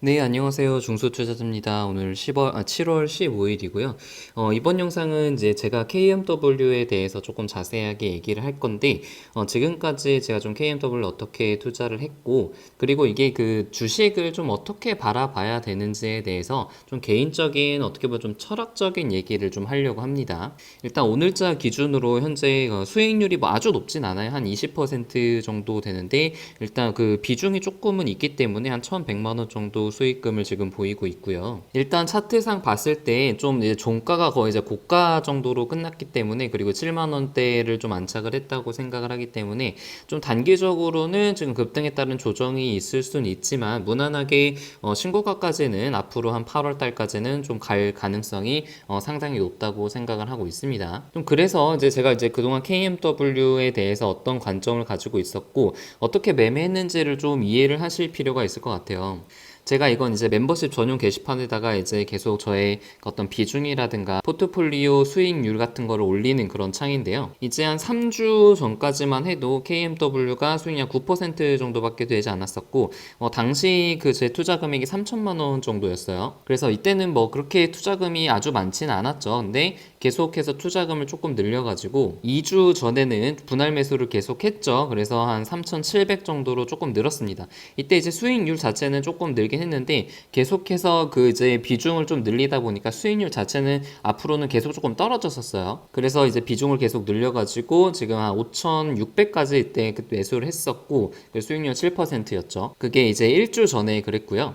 네, 안녕하세요. 중소투자자입니다. 오늘 10월, 아, 7월 15일이고요. 어, 이번 영상은 이제 제가 KMW에 대해서 조금 자세하게 얘기를 할 건데, 어, 지금까지 제가 좀 KMW를 어떻게 투자를 했고, 그리고 이게 그 주식을 좀 어떻게 바라봐야 되는지에 대해서 좀 개인적인, 어떻게 보면 좀 철학적인 얘기를 좀 하려고 합니다. 일단 오늘자 기준으로 현재 어, 수익률이 뭐 아주 높진 않아요. 한 20% 정도 되는데, 일단 그 비중이 조금은 있기 때문에 한 1,100만원 정도 수익금을 지금 보이고 있고요. 일단 차트상 봤을 때 좀 이제 종가가 거의 이제 고가 정도로 끝났기 때문에 그리고 7만 원대를 좀 안착을 했다고 생각을 하기 때문에 좀 단기적으로는 지금 급등에 따른 조정이 있을 수는 있지만 무난하게 어, 신고가까지는 앞으로 한 8월 달까지는 좀 갈 가능성이 어, 상당히 높다고 생각을 하고 있습니다. 좀 그래서 이제 제가 이제 그동안 KMW에 대해서 어떤 관점을 가지고 있었고 어떻게 매매했는지를 좀 이해를 하실 필요가 있을 것 같아요. 제가 이건 이제 멤버십 전용 게시판에다가 이제 계속 저의 어떤 비중이라든가 포트폴리오 수익률 같은 거를 올리는 그런 창인데요. 이제 한 3주 전까지만 해도 KMW가 수익률 9% 정도밖에 되지 않았었고, 어, 당시 그 제 투자 금액이 3천만 원 정도였어요. 그래서 이때는 뭐 그렇게 투자금이 아주 많지는 않았죠. 근데 계속해서 투자금을 조금 늘려가지고 2주 전에는 분할 매수를 계속했죠. 그래서 한 3,700 정도로 조금 늘었습니다. 이때 이제 수익률 자체는 조금 늘긴 했는데 계속해서 그 이제 비중을 좀 늘리다 보니까 수익률 자체는 앞으로는 계속 조금 떨어졌었어요. 그래서 이제 비중을 계속 늘려가지고 지금 한 5,600까지 이때 그 매수를 했었고 그 수익률 7%였죠. 그게 이제 1주 전에 그랬고요.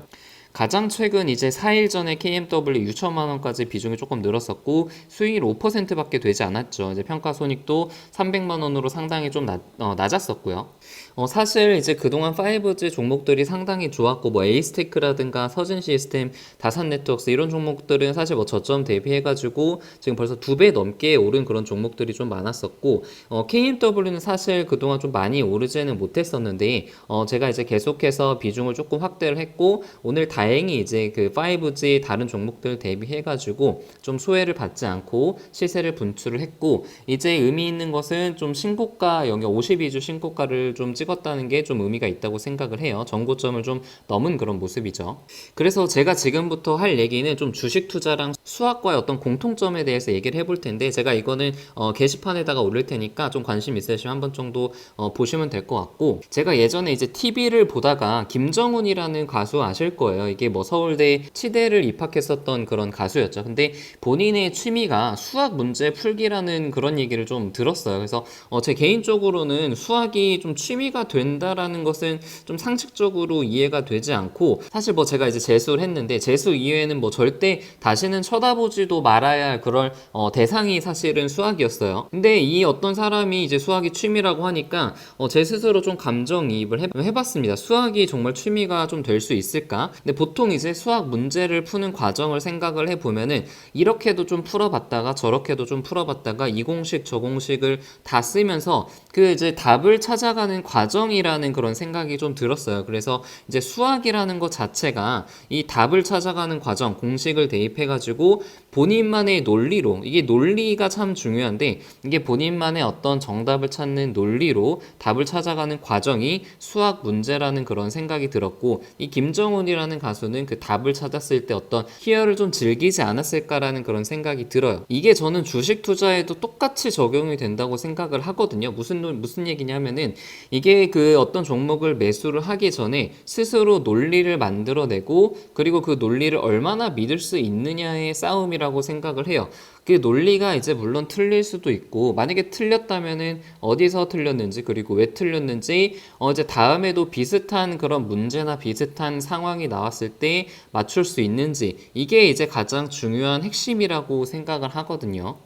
가장 최근 이제 4일 전에 KMW 6천만 원까지 비중이 조금 늘었었고 수익률 5%밖에 되지 않았죠. 이제 평가 손익도 300만 원으로 상당히 좀 낮, 어, 낮았었고요. 어, 사실 이제 그동안 5G 종목들이 상당히 좋았고 뭐 에이스테크라든가 서진 시스템, 다산 네트워크스 이런 종목들은 사실 뭐 저점 대비해가지고 지금 벌써 두 배 넘게 오른 그런 종목들이 좀 많았었고 어, KMW는 사실 그동안 좀 많이 오르지는 못했었는데 어, 제가 이제 계속해서 비중을 조금 확대를 했고 오늘 다행히 이제 그 5G 다른 종목들 대비해가지고 좀 소외를 받지 않고 시세를 분출을 했고 이제 의미 있는 것은 좀 신고가 영역 52주 신고가를 좀 찍 었다는 게 좀 의미가 있다고 생각을 해요. 정고점을 좀 넘은 그런 모습이죠. 그래서 제가 지금부터 할 얘기는 좀 주식 투자랑 수학과의 어떤 공통점에 대해서 얘기를 해볼 텐데 제가 이거는 어, 게시판에다가 올릴 테니까 좀 관심 있으시면 한 번 정도 어, 보시면 될 것 같고 제가 예전에 이제 TV를 보다가 김정훈이라는 가수 아실 거예요. 이게 뭐 서울대 치대를 입학했었던 그런 가수였죠. 근데 본인의 취미가 수학 문제 풀기라는 그런 얘기를 좀 들었어요. 그래서 어, 제 개인적으로는 수학이 좀 취미가 된다라는 것은 좀 상식적으로 이해가 되지 않고 사실 뭐 제가 이제 재수를 했는데 재수 이외에는 뭐 절대 다시는 쳐다보지도 말아야 할 그럴 어, 대상이 사실은 수학이었어요. 근데 이 어떤 사람이 이제 수학이 취미라고 하니까 어, 제 스스로 좀 감정이입을 해, 해봤습니다. 수학이 정말 취미가 좀 될 수 있을까? 근데 보통 이제 수학 문제를 푸는 과정을 생각을 해보면은 이렇게도 좀 풀어봤다가 저렇게도 좀 풀어봤다가 이 공식 저 공식을 다 쓰면서 그 이제 답을 찾아가는 과정 이라는 그런 생각이 좀 들었어요. 그래서 이제 수학이라는 것 자체가 이 답을 찾아가는 과정, 공식을 대입해가지고 본인만의 논리로 이게 논리가 참 중요한데 이게 본인만의 어떤 정답을 찾는 논리로 답을 찾아가는 과정이 수학 문제라는 그런 생각이 들었고 이 김정훈이라는 가수는 그 답을 찾았을 때 어떤 희열을 좀 즐기지 않았을까라는 그런 생각이 들어요. 이게 저는 주식 투자에도 똑같이 적용이 된다고 생각을 하거든요. 무슨 논- 무슨 얘기냐면은 이게 그 어떤 종목을 매수를 하기 전에 스스로 논리를 만들어내고 그리고 그 논리를 얼마나 믿을 수 있느냐의 싸움이라고 생각을 해요. 그 논리가 이제 물론 틀릴 수도 있고 만약에 틀렸다면은 어디서 틀렸는지 그리고 왜 틀렸는지 어 이제 다음에도 비슷한 그런 문제나 비슷한 상황이 나왔을 때 맞출 수 있는지 이게 이제 가장 중요한 핵심이라고 생각을 하거든요.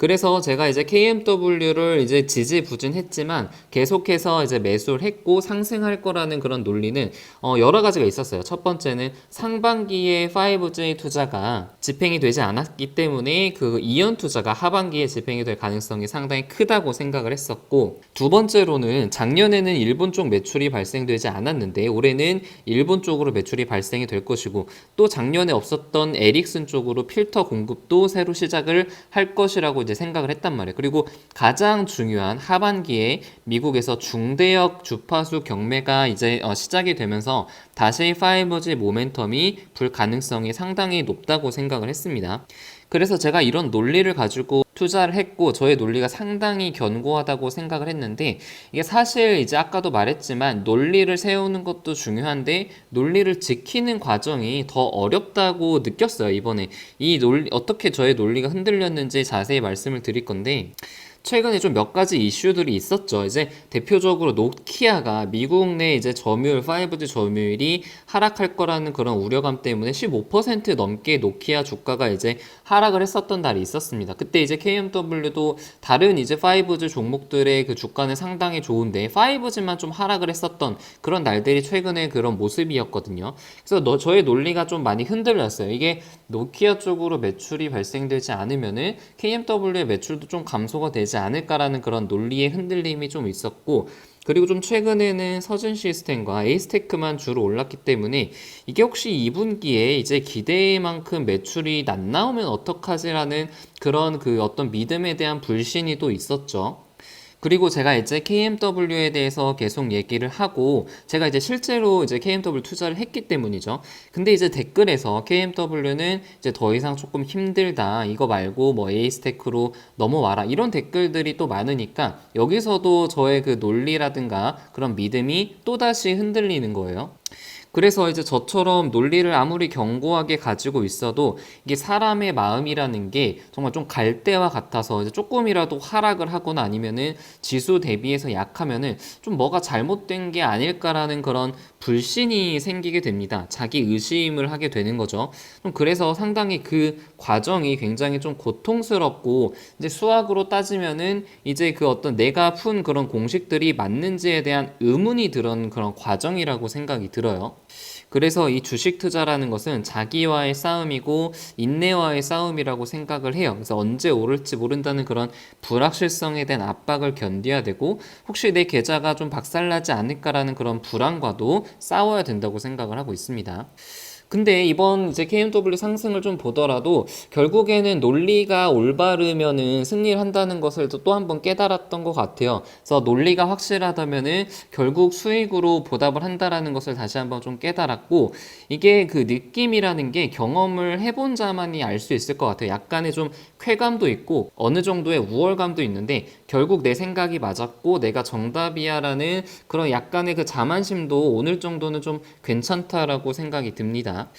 그래서 제가 이제 KMW를 이제 지지부진했지만 계속해서 이제 매수를 했고 상승할 거라는 그런 논리는 어 여러 가지가 있었어요. 첫 번째는 상반기에 5G 투자가 집행이 되지 않았기 때문에 그 이연 투자가 하반기에 집행이 될 가능성이 상당히 크다고 생각을 했었고 두 번째로는 작년에는 일본 쪽 매출이 발생되지 않았는데 올해는 일본 쪽으로 매출이 발생이 될 것이고 또 작년에 없었던 에릭슨 쪽으로 필터 공급도 새로 시작을 할 것이라고 이제 생각을 했단 말이에요. 그리고 가장 중요한 하반기에 미국에서 중대역 주파수 경매가 이제 어, 시작이 되면서 다시 5G 모멘텀이 불 가능성이 상당히 높다고 생각을 했습니다. 그래서 제가 이런 논리를 가지고 투자를 했고 저의 논리가 상당히 견고하다고 생각을 했는데 이게 사실 이제 아까도 말했지만 논리를 세우는 것도 중요한데 논리를 지키는 과정이 더 어렵다고 느꼈어요 이번에. 이 논리 어떻게 저의 논리가 흔들렸는지 자세히 말씀을 드릴 건데 최근에 좀 몇 가지 이슈들이 있었죠. 이제 대표적으로 노키아가 미국 내 이제 점유율 5G 점유율이 하락할 거라는 그런 우려감 때문에 15% 넘게 노키아 주가가 이제 하락을 했었던 날이 있었습니다. 그때 이제 KMW도 다른 이제 5G 종목들의 그 주가는 상당히 좋은데 5G만 좀 하락을 했었던 그런 날들이 최근에 그런 모습이었거든요. 그래서 너, 저의 논리가 좀 많이 흔들렸어요. 이게 노키아 쪽으로 매출이 발생되지 않으면은 KMW의 매출도 좀 감소가 되지 않을까라는 그런 논리의 흔들림이 좀 있었고 그리고 좀 최근에는 서준 시스템과 에이스테크만 주로 올랐기 때문에 이게 혹시 2분기에 이제 기대만큼 매출이 안 나오면 어떡하지라는 그런 그 어떤 믿음에 대한 불신이 또 있었죠. 그리고 제가 이제 KMW에 대해서 계속 얘기를 하고 제가 이제 실제로 이제 KMW 투자를 했기 때문이죠. 근데 이제 댓글에서 KMW는 이제 더 이상 조금 힘들다. 이거 말고 뭐 에이스테크로 넘어와라. 이런 댓글들이 또 많으니까 여기서도 저의 그 논리라든가 그런 믿음이 또다시 흔들리는 거예요. 그래서 이제 저처럼 논리를 아무리 견고하게 가지고 있어도 이게 사람의 마음이라는 게 정말 좀 갈대와 같아서 이제 조금이라도 하락을 하거나 아니면은 지수 대비해서 약하면은 좀 뭐가 잘못된 게 아닐까라는 그런 불신이 생기게 됩니다. 자기 의심을 하게 되는 거죠. 좀 그래서 상당히 그 과정이 굉장히 좀 고통스럽고 이제 수학으로 따지면은 이제 그 어떤 내가 푼 그런 공식들이 맞는지에 대한 의문이 드는 그런 과정이라고 생각이 들어요. 그래서 이 주식 투자라는 것은 자기와의 싸움이고 인내와의 싸움이라고 생각을 해요. 그래서 언제 오를지 모른다는 그런 불확실성에 대한 압박을 견뎌야 되고 혹시 내 계좌가 좀 박살나지 않을까라는 그런 불안과도 싸워야 된다고 생각을 하고 있습니다. 근데 이번 이제 KMW 상승을 좀 보더라도 결국에는 논리가 올바르면은 승리를 한다는 것을 또 한 번 깨달았던 것 같아요. 그래서 논리가 확실하다면은 결국 수익으로 보답을 한다라는 것을 다시 한번 좀 깨달았고 이게 그 느낌이라는 게 경험을 해본 자만이 알 수 있을 것 같아요. 약간의 좀 쾌감도 있고 어느 정도의 우월감도 있는데 결국 내 생각이 맞았고 내가 정답이야라는 그런 약간의 그 자만심도 오늘 정도는 좀 괜찮다라고 생각이 듭니다.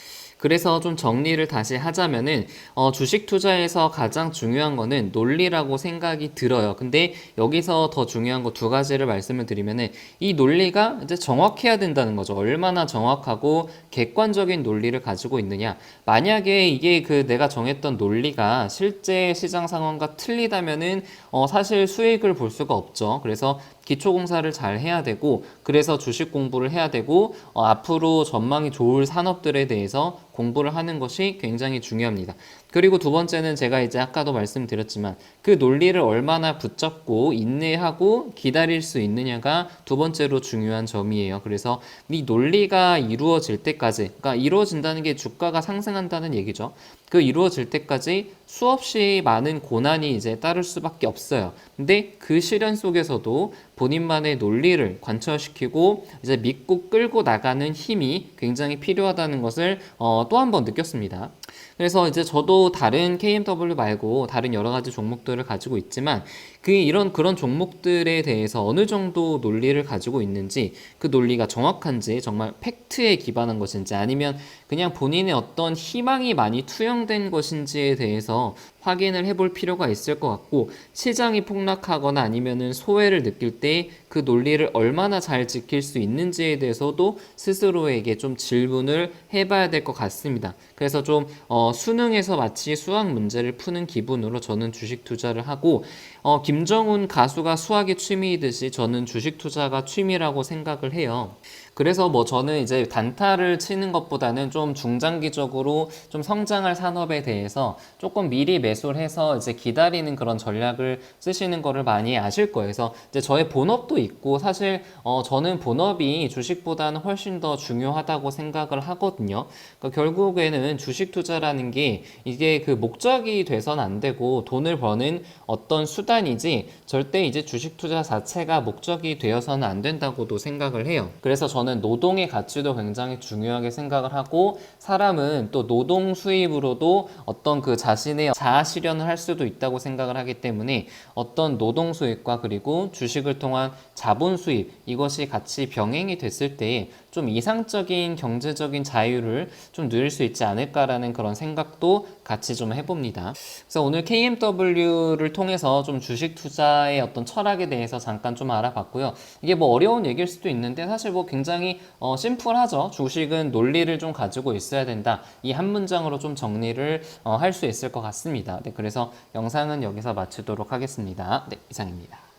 그래서 좀 정리를 다시 하자면은 어, 주식 투자에서 가장 중요한 거는 논리라고 생각이 들어요. 근데 여기서 더 중요한 거 두 가지를 말씀을 드리면은 이 논리가 이제 정확해야 된다는 거죠. 얼마나 정확하고 객관적인 논리를 가지고 있느냐. 만약에 이게 그 내가 정했던 논리가 실제 시장 상황과 틀리다면은 어, 사실 수익을 볼 수가 없죠. 그래서 기초공사를 잘 해야 되고 그래서 주식 공부를 해야 되고 어, 앞으로 전망이 좋을 산업들에 대해서 공부를 하는 것이 굉장히 중요합니다. 그리고 두 번째는 제가 이제 아까도 말씀드렸지만 그 논리를 얼마나 붙잡고 인내하고 기다릴 수 있느냐가 두 번째로 중요한 점이에요. 그래서 이 논리가 이루어질 때까지, 그러니까 이루어진다는 게 주가가 상승한다는 얘기죠. 그 이루어질 때까지 수없이 많은 고난이 이제 따를 수밖에 없어요. 근데 그 시련 속에서도 본인만의 논리를 관철시키고 이제 믿고 끌고 나가는 힘이 굉장히 필요하다는 것을 어, 또 한 번 느꼈습니다. 그래서 이제 저도 다른 KMW 말고 다른 여러 가지 종목들을 가지고 있지만 그 이런 그런 종목들에 대해서 어느 정도 논리를 가지고 있는지 그 논리가 정확한지 정말 팩트에 기반한 것인지 아니면 그냥 본인의 어떤 희망이 많이 투영된 것인지에 대해서 확인을 해볼 필요가 있을 것 같고 시장이 폭락하거나 아니면은 소외를 느낄 때 그 논리를 얼마나 잘 지킬 수 있는지에 대해서도 스스로에게 좀 질문을 해봐야 될 것 같습니다. 그래서 좀 어, 수능에서 마치 수학 문제를 푸는 기분으로 저는 주식 투자를 하고 어, 김정훈 가수가 수학이 취미이듯이 저는 주식 투자가 취미라고 생각을 해요. 그래서 뭐 저는 이제 단타를 치는 것보다는 좀 중장기적으로 좀 성장할 산업에 대해서 조금 미리 매수를 해서 이제 기다리는 그런 전략을 쓰시는 거를 많이 아실 거예요. 그래서 이제 저의 본업도 있고 사실 어 저는 본업이 주식보다는 훨씬 더 중요하다고 생각을 하거든요. 그러니까 결국에는 주식 투자라는 게 이게 그 목적이 돼선 안 되고 돈을 버는 어떤 수단이지 절대 이제 주식 투자 자체가 목적이 되어서는 안 된다고도 생각을 해요. 그래서 저는 노동의 가치도 굉장히 중요하게 생각을 하고 사람은 또 노동 수입으로도 어떤 그 자신의 자아 실현을 할 수도 있다고 생각을 하기 때문에 어떤 노동 수입과 그리고 주식을 통한 자본 수입 이것이 같이 병행이 됐을 때 좀 이상적인 경제적인 자유를 좀 누릴 수 있지 않을까라는 그런 생각도 같이 좀 해봅니다. 그래서 오늘 KMW를 통해서 좀 주식 투자의 어떤 철학에 대해서 잠깐 좀 알아봤고요. 이게 뭐 어려운 얘기일 수도 있는데 사실 뭐 굉장히 어, 심플하죠. 주식은 논리를 좀 가지고 있어야 된다. 이 한 문장으로 좀 정리를 어, 할수 있을 것 같습니다. 네, 그래서 영상은 여기서 마치도록 하겠습니다. 네, 이상입니다.